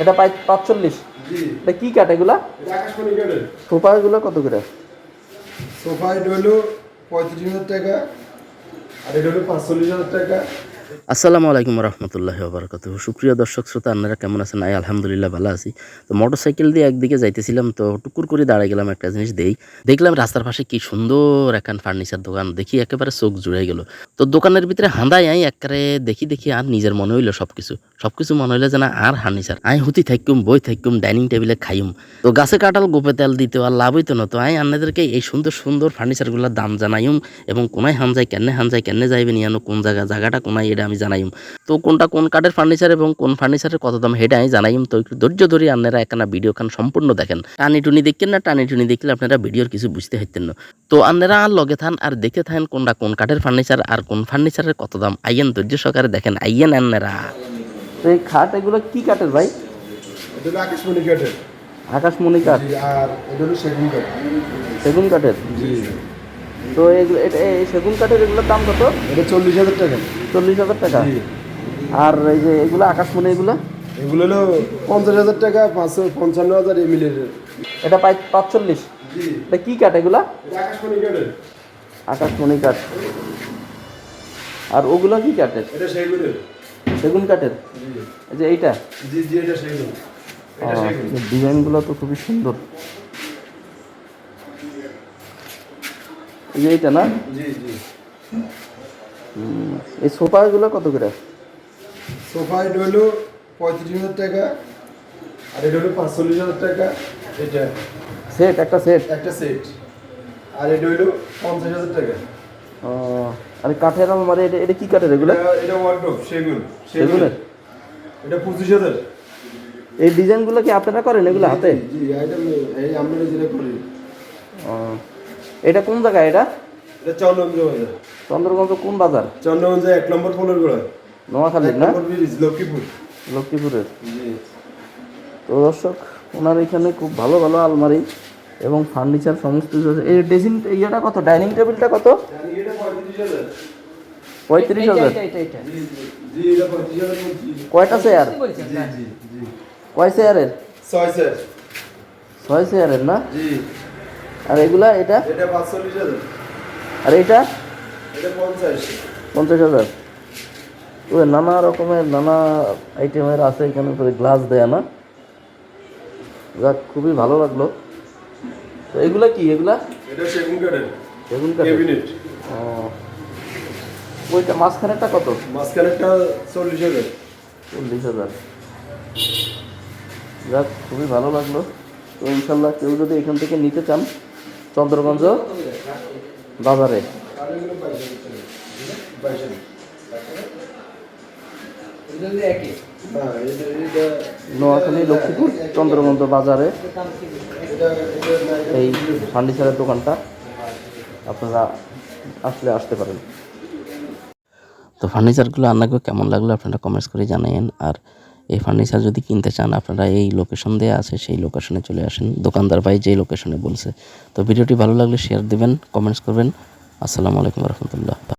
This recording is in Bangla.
এটা পাই পাঁচচল্লিশ। এটা কি কাঠ এগুলা? সোফা এগুলো কত করে? সোফা এটা হলো পঁয়ত্রিশ হাজার টাকা আর এটা হলো পাঁচচল্লিশ হাজার টাকা। আসসালামু আলাইকুম রহমতুল্লাহ বারকাত সুপ্রিয় দর্শক শ্রোতা, আপনারা কেমন আছেন? আই আলহামদুলিল্লাহ ভালো আছি। তো মোটরসাইকেল দিয়ে একদিকে যাইতেছিলাম, তো টুকুর করে দাঁড়াই গেলাম একটা জিনিস দেই। দেখলাম রাস্তার পাশে কি সুন্দর একখান ফার্নিচার দোকান, দেখি একেবারে চোখ জুড়ে গেল। তো দোকানের ভিতরে হাঁদাই আই একবারে দেখি দেখি আর নিজের মনে হইল সবকিছু। সবকিছু মনে হইল যে না আর ফার্নিচার। আই হুতি থাকুম বই থাকুম ডাইনিং টেবিলে খাইম। তো গাছে কাটাল গোপে তেল দিতে আর লাভ হইতো না। তো আই আপনাদেরকে এই সুন্দর সুন্দর ফার্নিচারগুলোর দাম জানাইম এবং কোনায় হান যায় কেনে হান যায় কেনে যাইবেন ইয়ানো কোন জায়গা, জায়গাটা কোনায় এটা আমি জানাইম। তো কোনটা কোন কাঠের ফার্নিচার এবং কোন ফার্নিচারের কত দাম হেটা আমি জানাইম। তো একটু ধৈর্য ধরে আপনারা একখানা ভিডিও খান সম্পূর্ণ দেখেন। টানি টুনি দেখেন না টানি টুনি দেখলে আপনারা ভিডিওর কিছু বুঝতে হইতেন না। তো আপনারা আর লগে থান আর দেখে থাকেন কোনটা কোন কাঠের ফার্নিচার আর কোন ফার্নিচারের কত দাম। আইয়েন ধৈর্য সহকারে দেখেন আইয়েন আপনারা। তো এই খাট এগুলো কি কাঠের ভাই? আকাশমণি কাঠের। আকাশমণি কাঠ। আর সেগুন কাঠ। সেগুন কাঠের? জি। তো এটা এই সেগুন কাঠের এগুলোর দাম কত? এটা চল্লিশ হাজার টাকা। চল্লিশ হাজার টাকা। আর এই যে এগুলো আকাশমণি এগুলো? এগুলো হলো পঞ্চাশ হাজার টাকা পাঁচশো পঞ্চান্ন হাজার এমিলের এটা পাই পাঁচচল্লিশ? এটা কি কাঠ এগুলা? এটা আকাশমণি কাঠ। আর ওগুলো কি কাঠের? এটা সেগুনের। সেগুন কাঠের? যে এইটা? জি জি এটা সেগুন। ডিজাইনগুলো তো খুবই সুন্দর। এই যে এইটা না? জি জি। হুম, এই সোফাগুলো কত করে? সোফা এটা হলো পঁয়ত্রিশ হাজার টাকা আর এটা হলো পাঁচচল্লিশ হাজার টাকা এটা। সেট একটা সেট একটা সেট আর এটা হলো পঞ্চাশ হাজার টাকা। ও, আর কাঠের মানে এটা এটা কি কাঠের এগুলো? এটা এটা ওয়ার্ডরোব সেগুন সেগুনের? এটা পঁচিশ হাজার। এই ডিজাইনগুলো কি আপনারা করেন এগুলো হাতে? জি এটা আমি- এই আমরা যেটা করি। ও, এটা কোন জায়গায় এটা? এটা চন্দ্রগঞ্জ। বাজার চন্দ্রগঞ্জ কোন বাজার? চন্দ্রগঞ্জ এক নম্বর ফলের গোড়া। নোয়াখালীর না? লক্ষ্মীপুর। লক্ষ্মীপুরের। জি। তো দর্শক ওনার এখানে খুব ভালো ভালো আলমারি এবং ফার্নিচার সমস্ত কিছু আছে। এই ড্রেসিং ইয়েটা কত? ডাইনিং টেবিলটা কত? এটা পঁয়ত্রিশ হাজার। কয়টা চেয়ার জি জি জি। কয় চেয়ারের ছয় স্যার ছয় চেয়ারের না? জি। আর এগুলা এটা? আর এটা? এটা পঞ্চাশ। হাজার। ও নানা রকমের নানা আইটেমের আছে এখানে করে গ্লাস দেয়া না। যাক খুবই ভালো লাগল। তো এগুলা কি? এগুলা? এটা সেগুন কাঠের। বেগুন কাঠের। ক্যাবিনেট। ও। ওইটা মাঝখানেরটা কত? মাঝখানেরটা চল্লিশ হাজার। চল্লিশ হাজার। যাক খুবই ভালো লাগল। তো ইনশাল্লাহ কেউ যদি এখান থেকে নিতে চান চন্দ্রগঞ্জ বাজারে। নোয়াখালী, লক্ষ্মীপুর, চন্দ্রগঞ্জ বাজারে। এই ফার্নিচারের দোকানটা আপনারা আসলে আসতে পারেন। তো ফার্নিচারগুলো আপনাকে কেমন লাগল আপনারা কমেন্টস করে জানাইন আর এই ফার্নিচার যদি কিনতে চান, আপনারা এই লোকেশন দেওয়া আছে, সেই লোকেশনে চলে আসেন। দোকানদার ভাই যেই লোকেশনে বলছে। তো ভিডিওটি ভালো লাগলে শেয়ার দেবেন কমেন্টস করবেন। আসসালামু আলাইকুম রহমতুল্লাহ।